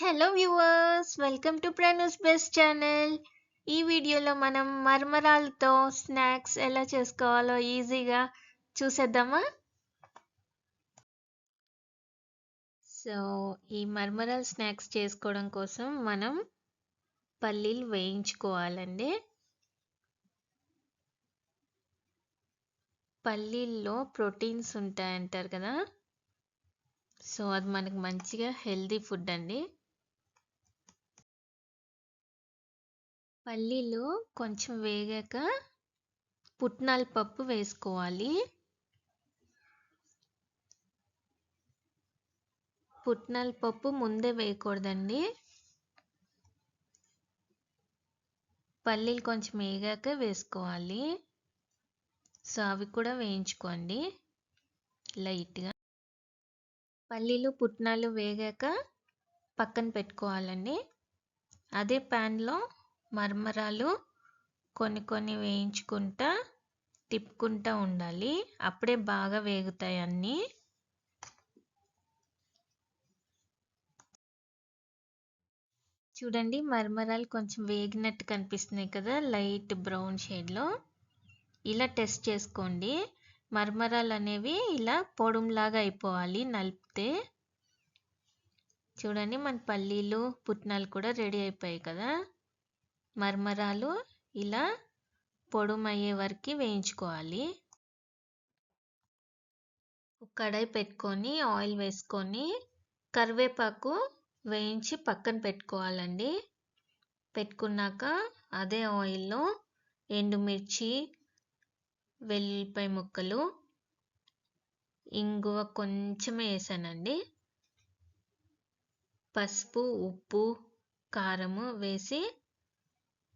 Hello viewers welcome to Pranu's best channel ఈ వీడియోలో మనం మర్మరాలతో స్నాక్స్ ఎలా చేసుకోవాలో ఈజీగా చూసేద్దామా? సో ఈ మర్మరాల్ స్నాక్స్ చేసుకోవడం కోసం మనం పల్లీలు వేయించుకోవాలండి. పల్లీల్లో ప్రోటీన్స్ ఉంటాయంటారు కదా? సో అది మనకు మంచిగా హెల్దీ ఫుడ్ అండి. పల్లీలు కొంచెం వేగాక పుట్నాల పప్పు వేసుకోవాలి. పుట్నాల పప్పు ముందే వేయకూడదండి. పల్లీలు కొంచెం వేగాక వేసుకోవాలి. సో అవి కూడా వేయించుకోండి. లైట్గా. పల్లీలు పుట్నాలు వేగాక పక్కన పెట్టుకోవాలండి. అదే ప్యాన్లో మర్మరాలు కొన్ని కొన్ని వేయించుకుంటా తిప్పుకుంటా ఉండాలి. అప్పుడే బాగా వేగుతాయి అన్నీ. చూడండి మరమరాలు కొంచెం వేగినట్టు కనిపిస్తున్నాయి కదా లైట్ బ్రౌన్ షేడ్లో. ఇలా టెస్ట్ చేసుకోండి. మరమరాలు అనేవి ఇలా పొడుంలాగా అయిపోవాలి నలిపితే. చూడండి మన పల్లీలు పుట్నాలు కూడా రెడీ అయిపోయాయి కదా. మరమరాలు ఇలా పొడుమయ్యే వరకు వేయించుకోవాలి. కడాయి పెట్టుకొని ఆయిల్ వేసుకొని కరివేపాకు వేయించి పక్కన పెట్టుకోవాలండి. పెట్టుకున్నాక అదే ఆయిల్లో ఎండుమిర్చి వెల్లిపాయ ముక్కలు ఇంగువ కొంచెం వేసానండి. పసుపు ఉప్పు కారము వేసి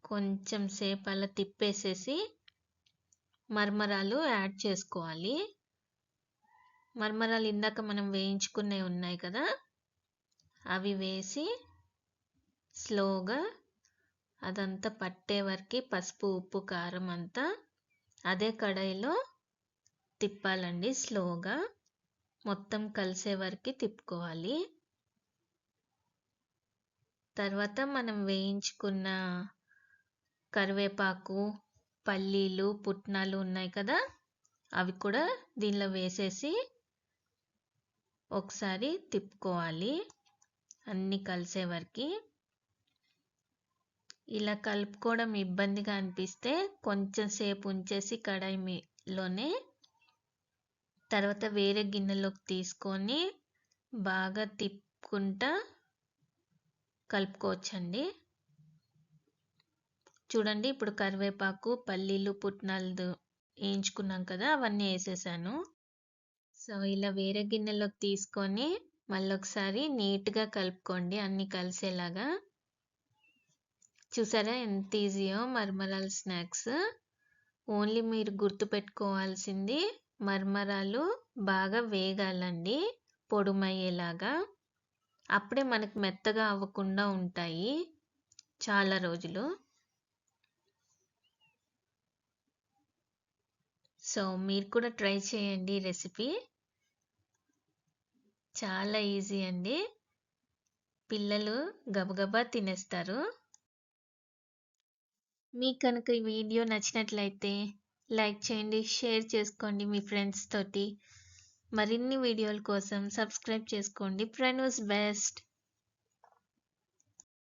కొంచెం సేపు అలా తిప్పేసేసి మర్మరాలు యాడ్ చేసుకోవాలి. మర్మరాలు ఇందాక మనం వేయించుకునేవి ఉన్నాయి కదా అవి వేసి స్లోగా అదంతా పట్టే వరకు పసుపు ఉప్పు కారం అంతా అదే కడాయిలో తిప్పాలండి స్లోగా. మొత్తం కలిసే వరకు తిప్పుకోవాలి. తర్వాత మనం వేయించుకున్న కరివేపాకు పల్లీలు పుట్నాలు ఉన్నాయి కదా? అవి కూడా దీనిలో వేసేసి ఒకసారి తిప్పుకోవాలి. అన్నీ కలిసే వరకు. ఇలా కలుపుకోవడం ఇబ్బందిగా అనిపిస్తే కొంచెం సేపు ఉంచేసి కడాయిలోనే తర్వాత వేరే గిన్నెలోకి తీసుకొని బాగా తిప్పుకుంటా కలుపుకోవచ్చండి. చూడండి ఇప్పుడు కరివేపాకు పల్లీలు పుట్నాలు వేయించుకున్నాం కదా అవన్నీ వేసేసాను. సో ఇలా వేరే గిన్నెలోకి తీసుకొని మళ్ళీ ఒకసారి నీట్గా కలుపుకోండి అన్నీ కలిసేలాగా. చూసారా ఎంత ఈజీయో మర్మరాల స్నాక్స్. ఓన్లీ మీరు గుర్తుపెట్టుకోవాల్సింది మర్మరాలు బాగా వేగాలండి పొడుమయ్యేలాగా. అప్పుడే మనకు మెత్తగా అవ్వకుండా ఉంటాయి చాలా రోజులు. సో మీరు కూడా ట్రై చేయండి రెసిపీ. చాలా ఈజీ అండి. పిల్లలు గబగబా తినేస్తారు. మీకు కనుక ఈ వీడియో నచ్చినట్లయితే లైక్ చేయండి షేర్ చేసుకోండి మీ ఫ్రెండ్స్ తోటి. మరిన్ని వీడియోల కోసం సబ్స్క్రైబ్ చేసుకోండి. ప్రణూస్ బెస్ట్.